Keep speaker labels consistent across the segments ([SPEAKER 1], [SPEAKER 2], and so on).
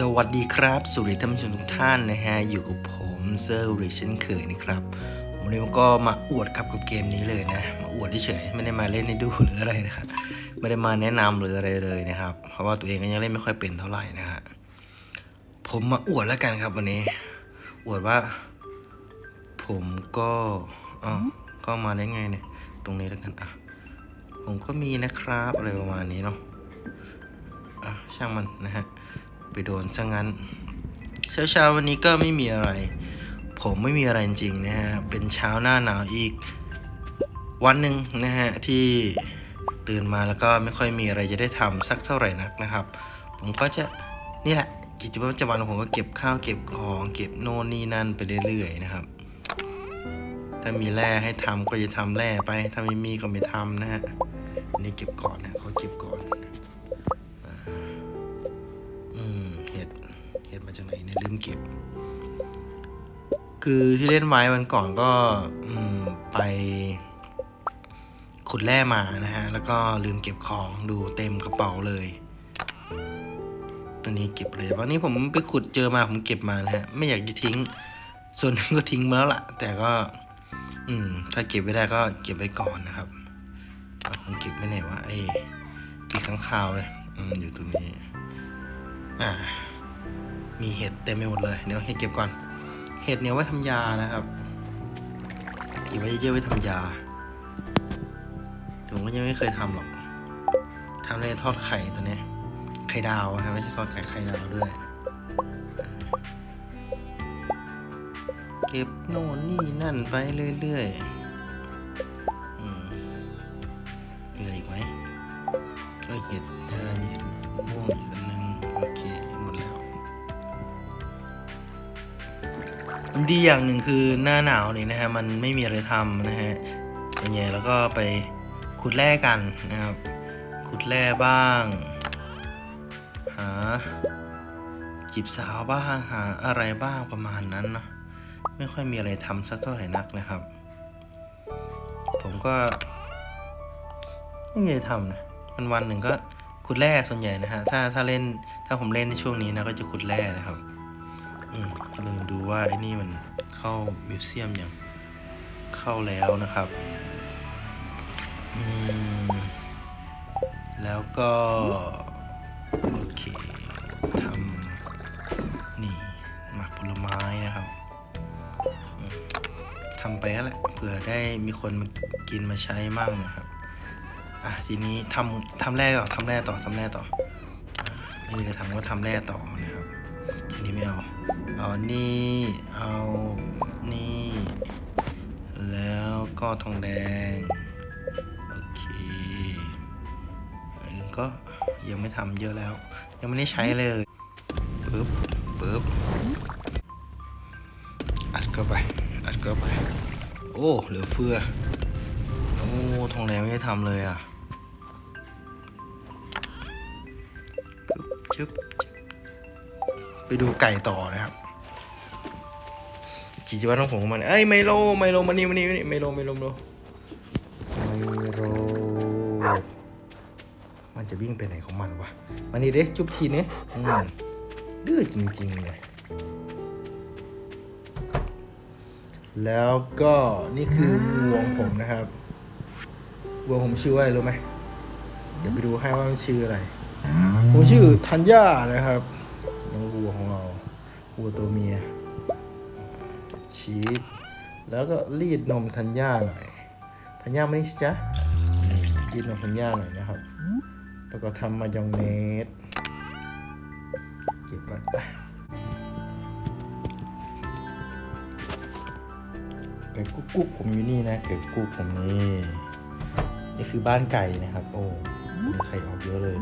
[SPEAKER 1] สวัสดีครับสุริท่านผู้ชมทุกท่านนะฮะ อยู่กับผมเซอร์ริช่นเคยนะครับ วันนี้ผมก็มาอวดครับกับเกมนี้เลยนะ มาอวดเฉยไม่ได้มาเล่นให้ดูหรืออะไรนะครับ ไม่ได้มาแนะนำหรืออะไรเลยนะครับ เพราะว่าตัวเองก็ยังเล่นไม่ค่อยเป็นเท่าไหร่นะฮะ ผมมาอวดแล้วกันครับวันนี้ อวดว่า ผมก็อ๋อก็มาได้ไงเนี่ย ตรงนี้แล้วกันอะ ผมก็มีนะครับอะไรประมาณนี้เนาะ อะช่างมันนะฮะ ไปโดนซะงั้นเช้าเช้าๆวันนี้ก็ไม่มีอะไร ผมไม่มีอะไรจริงนะฮะ เป็นเช้าหน้าหนาวอีก วันหนึ่งนะฮะที่ตื่นมาแล้วก็ไม่ค่อยมีอะไรจะได้ทำสักเท่าไหร่นักนะครับ ผมก็จะนี่แหละกิจวัตรประจำวันของผมก็เก็บข้าวเก็บของเก็บโน่นนี่นั่นไปเรื่อยๆนะครับ ถ้ามีแร่ให้ทำก็จะทำแร่ไป ถ้าไม่มีก็ไม่ทำนะฮะนนี่เก็บก่อนนะเขาเก็บก่อน เก็บ คือที่เล่นไว้วันก่อนก็ไปขุดแร่มานะฮะ แล้วก็ลืมเก็บของดูเต็มกระเป๋าเลย ตัวนี้เก็บเลยวันนี้ผมไปขุดเจอมาผมเก็บมานะฮะ ไม่อยากจะทิ้ง ส่วนนึงก็ทิ้งมาแล้วล่ะ แต่ก็ อืม ถ้าเก็บไม่ได้ก็เก็บไว้ก่อนนะครับผมเก็บไม่ไหนวะไอ้ปีกข้างคาวเลย อืม อยู่ตรงนี้ อ่า มีเห็ดเต็มไปหมดเลยเดี๋ยวเห็ดเก็บก่อน เห็ดเนี่ยไว้ทำยานะครับเก็บไว้เยอะๆไว้ทำยาผมก็ยังไม่เคยทำหรอกทำได้ทอดไข่ตัวนี้ไข่ดาวนะไม่ใช่ทอดไข่ไข่ดาวด้วย เก็บโน่นนี่นั่นไปเรื่อยๆ ดีอย่างหนึ่งคือหน้าหนาวนี่นะฮะมันไม่มีอะไรทำนะฮะอย่างเงี้ยแล้วก็ไปขุดแร่กันนะครับ ขุดแร่บ้าง หาจีบสาวบ้างหาอะไรบ้างประมาณนั้นเนาะไม่ค่อยมีอะไรทำสักเท่าไหร่นักนะครับ ผมก็ไม่มีอะไรทำนะวันวันหนึ่งก็ขุดแร่ส่วนใหญ่นะฮะถ้าถ้าเล่นถ้าผมเล่นในช่วงนี้นะก็จะขุดแร่นะครับ อืมลืมดูว่าไอ้นี่มันเข้ามิวเซียมอย่างเข้าแล้วนะครับอืมแล้วก็ โอเคทำนี่หมักผลไม้นะครับทำไปนั่นแหละเผื่อได้มีคนมากินมาใช้มั่งนะครับอะทีนี้ทำทำแร่ต่อทำแร่ต่อทำแร่ต่ออะไม่มีอะไรทำก็ทำแร่ต่อนะครับทีนี้ไม่เอา เอานี่เอานี่ แล้วก็ทองแดง โอเคอันก็ยังไม่ทำเยอะแล้ว ยังไม่ได้ใช้เลยปึ๊บปึ๊บอัดเข้าไป อัดเข้าไป โอ้เหลือเฟือโอ้ทองแดงไม่ได้ทำเลยอะชึบชึบ ไปดูไก่ต่อนะครับจิจิวัตรของผมของมัน เอ้ยไมโลไมโลมานี่มานี่มานี่ไมโลไมโลไมโลไมโลมันจะวิ่งไปไหนของมันวะมานี่เด้จุบทีนี้อืมดื้อจริงๆเลยแล้วก็นี่คือวัวของผมนะครับวัวผมชื่ออะไรรู้ไหมเดี๋ยวไปดูให้ว่ามันชื่ออะไรผมชื่อธัญญานะครับ น้องวัวของเราวัวตัวเมีย ชีสแล้วก็รีดนมธัญญาหน่อยธัญญาไม่ใช่จ๊ะรีดนมธัญญาหน่อยนะครับ แล้วก็ทำมายองเนสเก็บไว้ไก่กุ๊กกุ๊กผมอยู่นี่นะไก่กุ๊กผมนี่นี่คือบ้านไก่นะครับ โอ้มีไข่ออกเยอะเลย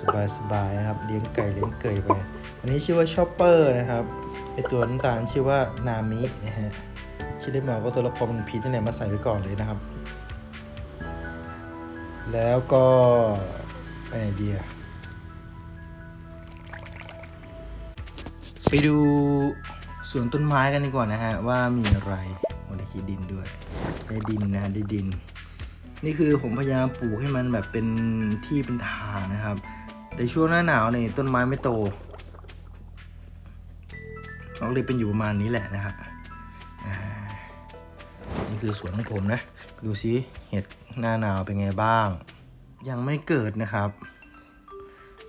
[SPEAKER 1] สบายสบายๆนะครับ เลี้ยงไก่เลี้ยงเกยไป อันนี้ชื่อว่าชอปเปอร์นะครับ ไอตัวน้ำตาลชื่อว่านามินะฮะชื่อได้มาว่าตัวละครมันพีที่ไหนมาใส่ไว้ก่อนเลยนะครับ แล้วก็ไปไหนดีอะไปดูสวนต้นไม้กันดีกว่านะฮะ ว่ามีอะไรวันได้ขีดินด้วยได้ดินนะได้ดิน นี่คือผมพยายามปลูกให้มันแบบเป็นที่เป็นทางนะครับ แต่ช่วงหน้าหนาวเนี่ยต้นไม้ไม่โตก็เลยเป็นอยู่ประมาณนี้แหละนะครับนี่คือสวนของผมนะ ดูซิเห็ดหน้าหนาวเป็นไงบ้าง ยังไม่เกิดนะครับ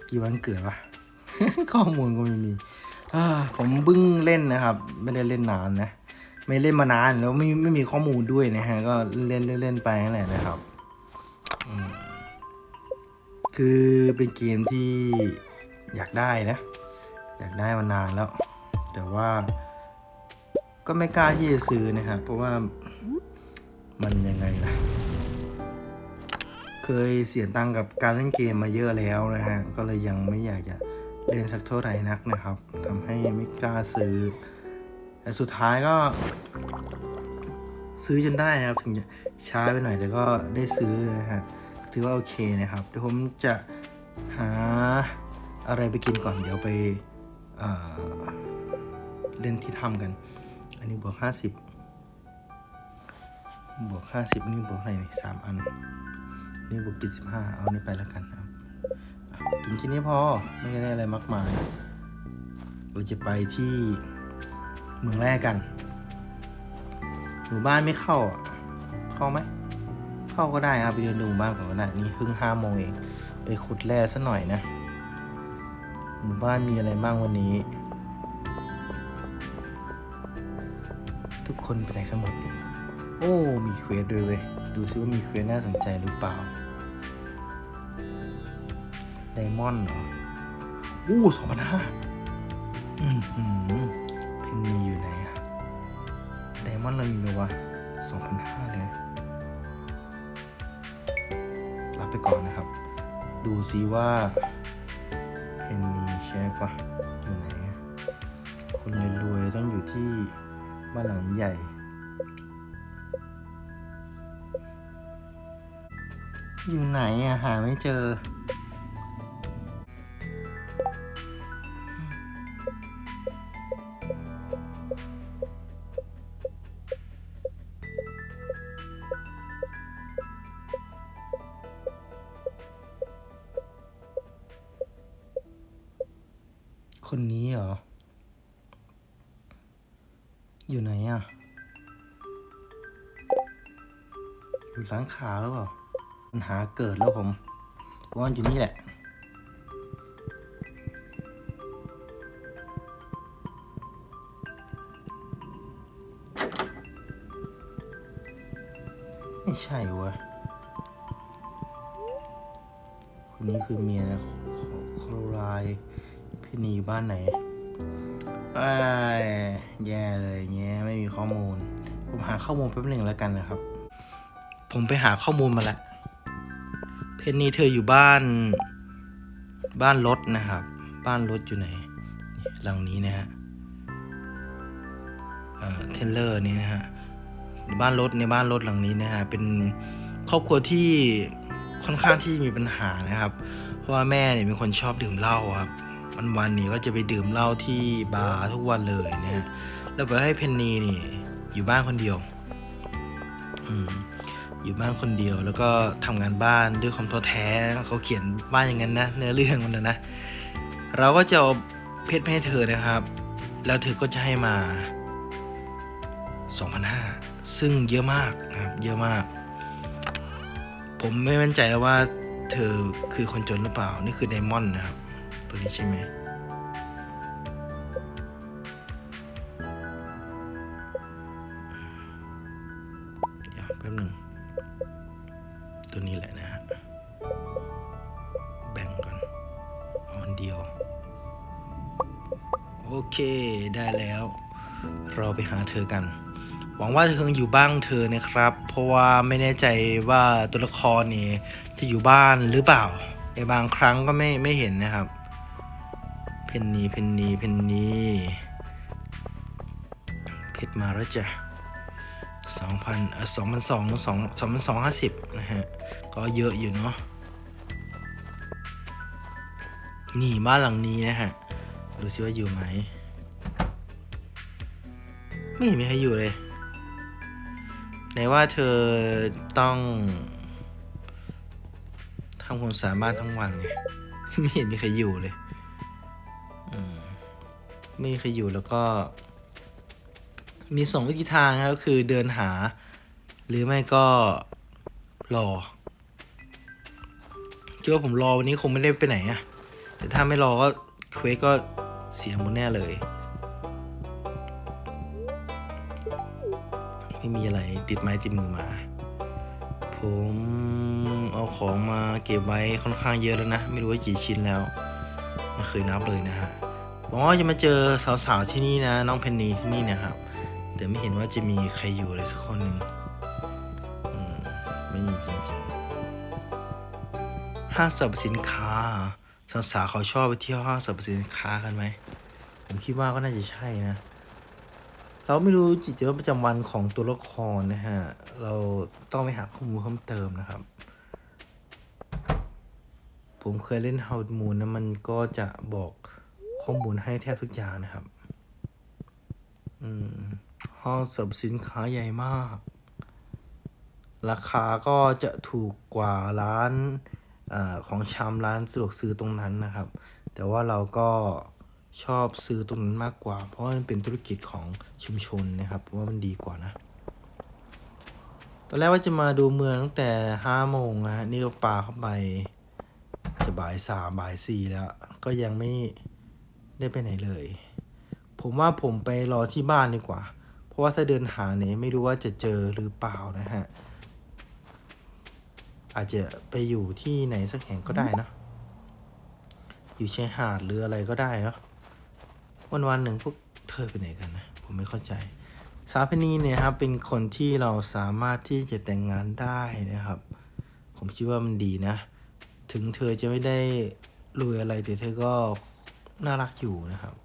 [SPEAKER 1] กี่วันเกิดวะข้อมูลก็ไม่มีผมเพิ่งเล่นนะครับ ไม่ได้เล่นนานนะ ไม่เล่นมานานแล้วไม่ไม่มีข้อมูลด้วยนะฮะ ก็เล่นเล่นเล่นไปนั่นแหละนะครับ อืม คือเป็นเกมที่อยากได้นะ อยากได้มานานแล้ว แต่ว่าก็ไม่กล้าที่จะซื้อนะครับเพราะว่ามันยังไงล่ะ เคยเสียตังกับการเล่นเกมมาเยอะแล้วนะฮะ ก็เลยยังไม่อยากจะเล่นสักเท่าไหร่นักนะครับทำให้ไม่กล้าซื้อ แต่สุดท้ายก็ ซื้อจนได้นะครับ ถึงจะช้าไปหน่อยแต่ก็ได้ซื้อนะฮะ ถือว่าโอเคนะครับ เดี๋ยวผมจะหาอะไรไปกินก่อน เดี๋ยวไปเเล่นที่ถ้ำกัน อันนี้บวกห้าสิบบวกห้าสิบนี่บวกอะไรนี่สามอัน นี่บวกกินสิบห้าเอานี่ไปแล้วกันครับกินแค่นี้พอ ไม่ได้อะไรมากมาย เราจะไปที่เมืองแรกกัน หมู่บ้านไม่เข้า เข้าไหม เข้าก็ได้ครับไปเดินดูหมู่บ้านก่อนก็ได้นี่เพิ่งห้าโมงเองไปขุดแร่ซะหน่อยนะหมู่บ้านมีอะไรบ้างวันนี้ ทุกคนไปไหนกันหมดโอ้มีเควสด้วยเว้ยดูซิว่ามีเควสน่าสนใจหรือเปล่าไดมอนด์เหรออู้สองพันห้าอืมอืมเพนนีอยู่ไหนอะไดมอนด์เรามีไหมวะสองพันห้าเลย ไปก่อนนะครับ ดูซิว่าเพนนีใช่ปะอยู่ไหนคนรวยๆต้องอยู่ที่บ้านหลังใหญ่ อยู่ไหนอะหาไม่เจอ คนนี้เหรอ อยู่ไหนอะอยู่ร้านขาแล้วเปล่าปัญหาเกิดแล้วผมว่าอยู่นี่แหละ ไม่ใช่วะคนนี้คือเมียนะ พี่นีอยู่บ้านไหนไอ้แย่เลยเงี้ยไม่มีข้อมูล ผมหาข้อมูลแป๊บหนึ่งแล้วกันนะครับ ผมไปหาข้อมูลมาแล้วเพนนีเธออยู่บ้าน บ้านรถนะครับ บ้านรถอยู่ไหน หลังนี้นะฮะเอ่อเทเลอร์นี่นะฮะบ้านรถในบ้านรถหลังนี้นะฮะเป็นครอบครัวที่ค่อนข้างที่มีปัญหานะครับ เพราะว่าแม่เนี่ยเป็นคนชอบดื่มเหล้าครับ วันวันๆนี้ก็จะไปดื่มเหล้าที่บาร์ทุกวันเลยนะฮะแล้วไปให้เพนนีนี่ อยู่บ้านคนเดียว อืมอยู่บ้านคนเดียว แล้วก็ทำงานบ้านด้วยความท้อแท้เขาเขียนบ้านอย่างนั้นนะเนื้อเรื่องมันนะนะเราก็จะเอาเพชรให้เธอนะครับ แล้วเธอก็จะให้มา2,500ซึ่งเยอะมากนะครับ เยอะมาก ผมไม่มั่นใจแล้วว่าเธอคือคนจนหรือเปล่า นี่คือไดมอนด์นะครับ ตัวนี้ใช่ไหมเดี๋ยวแป๊บหนึ่ง ตัวนี้แหละนะฮะ แบ่งก่อนเอาอันเดียว โอเคได้แล้ว เราไปหาเธอกัน หวังว่าเธอคงอยู่บ้านเธอนะครับ เพราะว่าไม่แน่ใจว่าตัวละครนี่จะอยู่บ้านหรือเปล่าในบางครั้งก็ไม่ไม่เห็นนะครับ นนีเพนนีเพนนีเพชรมาแล้วจ้ะสองพันสองพันสองสองสองพันสองห้าสิบนะฮะ ก็เยอะอยู่เนาะนี่บ้านหลังนี้นะฮะ ดูซิว่าอยู่ไหม ไม่เห็นมีใครอยู่เลยไหนว่าเธอต้องทำความสะอาดบ้านทั้งวันไงไม่เห็นมีใครอยู่เลย ไม่มีใครอยู่แล้วก็ มีสองวิธีทางครับก็คือเดินหา หรือไม่ก็รอคิดว่าผมรอวันนี้คงไม่ได้ไปไหนอะแต่ถ้าไม่รอก็เควสก็เสียหมดแน่เลย ไม่มีอะไรติดไม้ติดมือมา ผมเอาของมาเก็บไว้ค่อนข้างเยอะแล้วนะ ไม่รู้ว่ากี่ชิ้นแล้ว เคยนับเลยนะฮะหวังว่าจะมาเจอสาวๆที่นี่นะ น้องเพนนีที่นี่นะครับ แต่ไม่เห็นว่าจะมีใครอยู่เลยสักคนหนึ่งอืมไม่มีจริงๆ ห้างสรรพสินค้าสาวๆเขาชอบไปเที่ยวห้างสรรพสินค้ากันไหม ผมคิดว่าก็น่าจะใช่นะ เราไม่รู้จิตวัตรประจำวันของตัวละครนะฮะ เราต้องไปหาข้อมูลเพิ่มเติมนะครับ ผมเคยเล่น How Moon นะมันก็จะบอกข้อมูลให้แทบทุกอย่างนะครับ อืมห้องสรรพสินค้าใหญ่มาก ราคาก็จะถูกกว่าร้านอาของชำร้านสะดวกซื้อตรงนั้นนะครับ แต่ว่าเราก็ชอบซื้อตรงนั้นมากกว่า เพราะว่ามันเป็นธุรกิจของชุมชนนะครับว่ามันดีกว่านะ ตอนแรกว่าจะมาดูเมืองตั้งแต่ห้าโมงนะฮะนี่ก็ปาเข้าไป จะบ่ายสามบ่ายสี่แล้ว ก็ยังไม่ได้ไปไหนเลย ผมว่าผมไปรอที่บ้านดีกว่า เพราะว่าถ้าเดินหาเนี่ยไม่รู้ว่าจะเจอหรือเปล่านะฮะ อาจจะไปอยู่ที่ไหนสักแห่งก็ได้นะอยู่ชายหาดหรืออะไรก็ได้เนาะวันวันหนึ่งพวกเธอไปไหนกันนะ ผมไม่เข้าใจ สาวเพนีเนี่ยครับเป็นคนที่เราสามารถที่จะแต่งงานได้นะครับ ผมคิดว่ามันดีนะ ถึงเธอจะไม่ได้รวยอะไรแต่เธอก็น่ารักอยู่นะครับ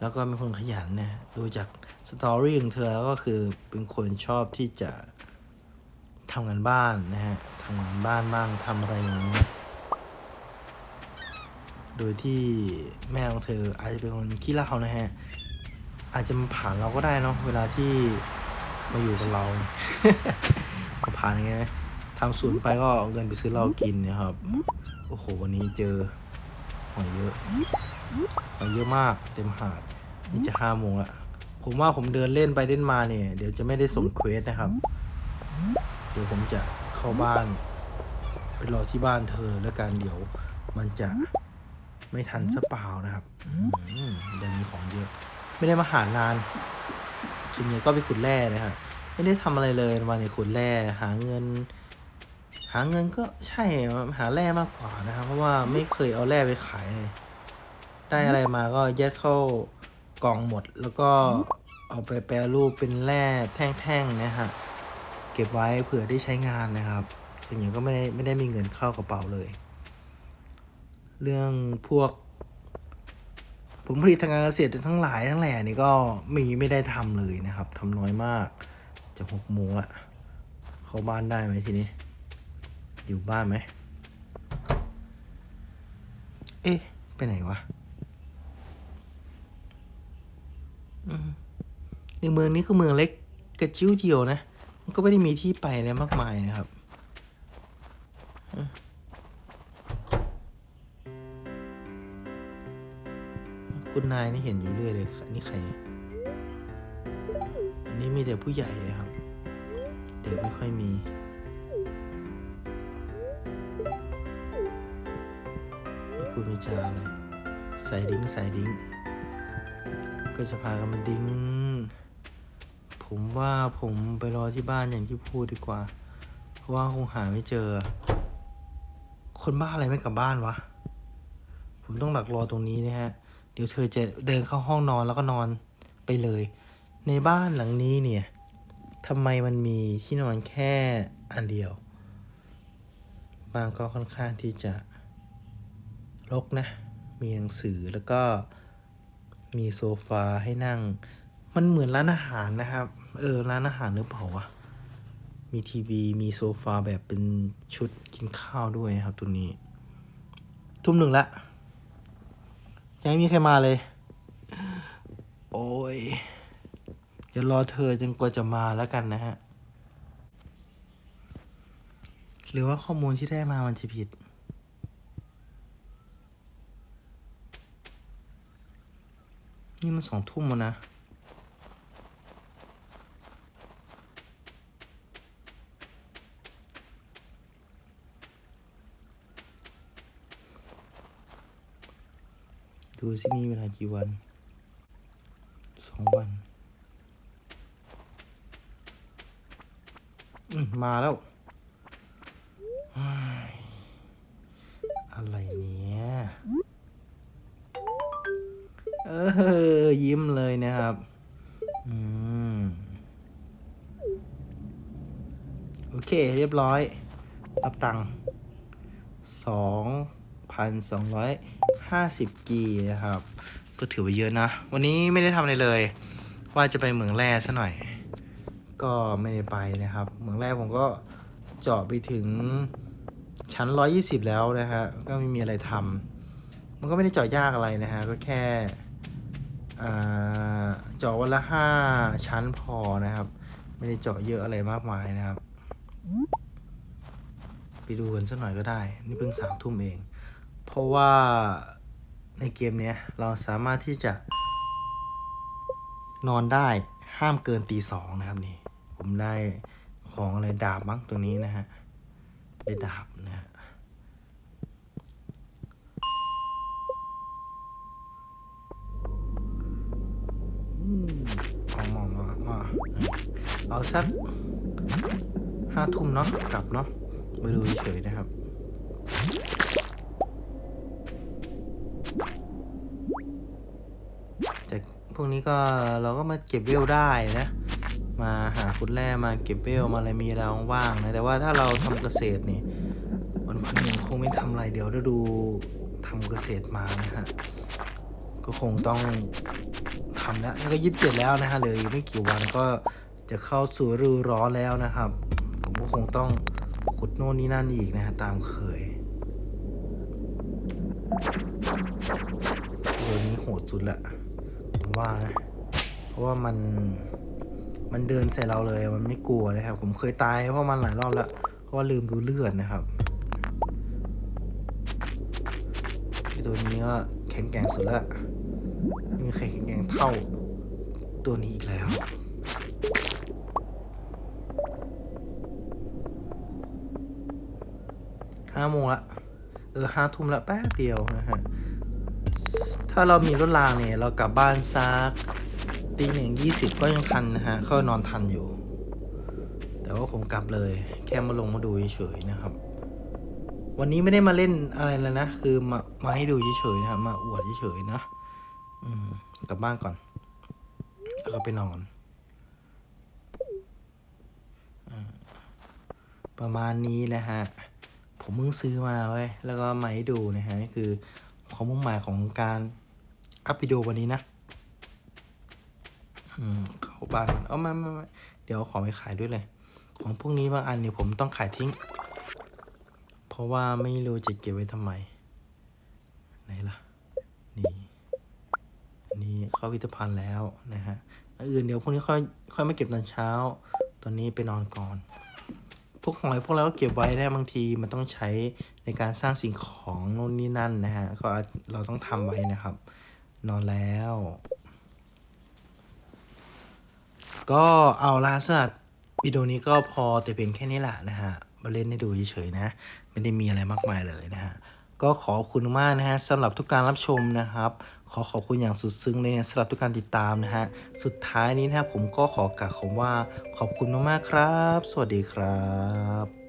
[SPEAKER 1] แล้วก็เป็นคนขยันนะดูจากสตอรี่ของเธอแล้วก็คือเป็นคนชอบที่จะทำงานบ้านนะฮะทำงานบ้านบ้างทำอะไรอย่างนี้ยโดยที่แม่ของเธออาจจะเป็นคนขี้เหล้านะฮะ อาจจะมาผ่านเราก็ได้เนาะเวลาที่มาอยู่กับเราก็ผ่านอย่างเงี้ย ทำสวนไปก็เอาเงินไปซื้อเหล้ากินนะครับ โอ้โห วันนี้เจอหอยเยอะหอยเยอะมาก เต็มหาด นี่จะห้าโมงละผมว่าผมเดินเล่นไปเล่นมาเนี่ย เดี๋ยวจะไม่ได้ส่งเควสนะครับ เดี๋ยวผมจะเข้าบ้านไปรอที่บ้านเธอแล้วกันเดี๋ยวมันจะไม่ทันซะเปล่านะครับเดี๋ยวมีของเยอะ ไม่ได้มาหานานส่วนใหญ่ก็ไปขุดแร่นะครับไม่ได้ทำอะไรเลยมาในยขุดแร่หาเงิน หาเงินก็ใช่หาแร่มากกว่านะครับ เพราะว่าไม่เคยเอาแร่ไปขายเลยได้อะไรมาก็ยัดเข้ากล่องหมด แล้วก็เอาไปแปรรูปเป็นแร่แท่งๆนะฮะเก็บไว้เผื่อได้ใช้งานนะครับส่วนใหญ่ก็ไม่ได้ไม่ได้มีเงินเข้ากระเป๋าเลย เรื่องพวกผลผลิตทางการเกษตรทั้งหลายทั้งแหล่นี่ก็มีไม่ได้ทำเลยนะครับทำน้อยมากจะหกโมงละเข้าบ้านได้ไหมทีนี้ อยู่บ้านไหม เอ๊ะ ไปไหนวะในเมืองนี้คือเมืองเล็กกระจิ้วเดียวนะ มันก็ไม่ได้มีที่ไปอะไรมากมายนะครับคุณนายนี่เห็นอยู่เรื่อยเลยนนี้ใคร อันนี้มีแต่ผู้ใหญ่ครับ เด็กไม่ค่อยมี ไม่พูดไม่จาอะไรใส่ดิ้งใส่ดิ้ง ก็จะพากันมาดิ้ง ผมว่าผมไปรอที่บ้านอย่างที่พูดดีกว่า เพราะว่าคงหาไม่เจอ คนบ้าอะไรไม่กลับบ้านวะ ผมต้องดักรอตรงนี้นะฮะ เดี๋ยวเธอจะเดินเข้าห้องนอนแล้วก็นอนไปเลย ในบ้านหลังนี้เนี่ยทำไมมันมีที่นอนแค่อันเดียวบ้านก็ค่อนข้างที่จะ รกนะ มีหนังสือแล้วก็มีโซฟาให้นั่ง มันเหมือนร้านอาหารนะครับ เออ ร้านอาหารหรือเปล่าวะ มีทีวีมีโซฟาแบบเป็นชุดกินข้าวด้วยนะครับตัวนี้ ทุ่มหนึ่งละยังไม่มีใครมาเลย โอ้ยจะรอเธอจนกว่าจะมาแล้วกันนะฮะ หรือว่าข้อมูลที่ได้มามันจะผิด นี่มันสองทุ่มแล้วนะดูสิมีเวลากี่วัน สองวันอืมาแล้ว อะไรเนี่ย เออ ยิ้มเลยนะครับอืมโอเค เรียบร้อย รับตังค์สองพันสองร้อยห้าสิบกีนะครับ ก็ถือว่าเยอะนะ วันนี้ไม่ได้ทำอะไรเลย ว่าจะไปเหมืองแร่ซะหน่อย ก็ไม่ได้ไปนะครับ เหมืองแรกผมก็เจาะไปถึงชั้น120แล้วนะฮะ ก็ไม่มีอะไรทำมันก็ไม่ได้เจาะยากอะไรนะฮะ ก็แค่ เจาะวันละ5ชั้นพอนะครับ ไม่ได้เจาะเยอะอะไรมากมายนะครับ ไปดูกันสักหน่อยก็ได้ นี่เพิ่งสามทุ่มเอง เพราะว่าในเกมนี้เราสามารถที่จะนอนได้ห้ามเกินตีสองนะครับนี่ ผมได้ของอะไรดาบมั้งตัวนี้นะฮะ ได้ดาบนะฮะอื มเอามามามาเอาสักห้าทุ่มเนาะกลับเนาะไปดูเฉยนะครับจากพวกนี้ก็เราก็มาเก็บเวลได้นะ มาหาคุณแร่มาเก็บเวลมาอะไรมีเราว่างนะแต่ว่าถ้าเราทำเกษตรนี่วันพันหนึ่งคงไม่ทำอะไรเดี๋ยวเราดูทำเกษตรมานะฮะ ก็คงต้องทำแล้วนี่ก็ยีิบเจ็ดแล้วนะฮะเหลยไม่กี่วันก็จะเข้าสู่ฤดูร้อนแล้วนะครับ ผมก็คงต้องขุดโน่นนี่นั่นอีกนะฮะตามเคยตัวนี้โหดสุดละผมว่านะเพราะว่ามันมันเดินใส่เราเลยมันไม่กลัวนะครับ ผมเคยตายเพราะมันหลายรอบแล้วเพราะว่าลืมดูเลือดนะครับตัวนี้ก็แข็งแกร่งสุดละ ไม่มีใครแข็งแกร่งเท่าตัวนี้อีกแล้วห้าโมงละ เออห้าทุ่มละแป๊บเดียวนะฮะ ถ้าเรามีรถรางเนี่ย เรากลับบ้านซักตีหนึ่งยี่สิบก็ยังทันนะฮะ เข้านอนทันอยู่ แต่ว่าผมกลับเลย แค่มาลงมาดูเฉยๆนะครับ วันนี้ไม่ได้มาเล่นอะไรแล้วนะ คือมามาให้ดูเฉยๆนะครับ มาอวดเฉยๆนะ กลับบ้านก่อน แล้วก็ไปนอนอประมาณนี้นะฮะ ผมเพิ่งซื้อมาไว้แล้วก็มาให้ดูนะฮะนี่คือความมุ่งหมายของการอัพวิดีโอวันนี้นะอืมเข้าบ้านเอามามามาเดี๋ยวขอไปขายด้วยเลย ของพวกนี้บางอันเนี่ยผมต้องขายทิ้ง เพราะว่าไม่รู้จะเก็บไว้ทำไม ไหนล่ะ นี่ นนี้เข้าพิพิธภัณฑ์แล้วนะฮะอันอื่นเดี๋ยวพวกนี้ค่อยค่อยมาเก็บตอนเช้า ตอนนี้ไปนอนก่อน พวกของอะไรพวกเราก็เก็บไว้ได้บางทีมันต้องใช้ในการสร้างสิ่งของโน่นนี่นั่นนะฮะก็เราต้องทำไว้นะครับ นอนแล้ว ก็เอาล่ะสำหรับวิดีโอนี้ก็พอแต่เพียงแค่นี้แหละนะฮะมาเล่นให้ดูเฉยๆนะ ไม่ได้มีอะไรมากมายเลยนะฮะ ก็ขอบคุณมากนะฮะสำหรับทุกการรับชมนะครับ ขอขอบคุณอย่างสุดซึ้งเลยนะสำหรับทุกการติดตามนะฮะสุดท้ายนี้นะครับผมก็ขอกล่าวคำว่าขอบคุณมากๆครับ สวัสดีครับ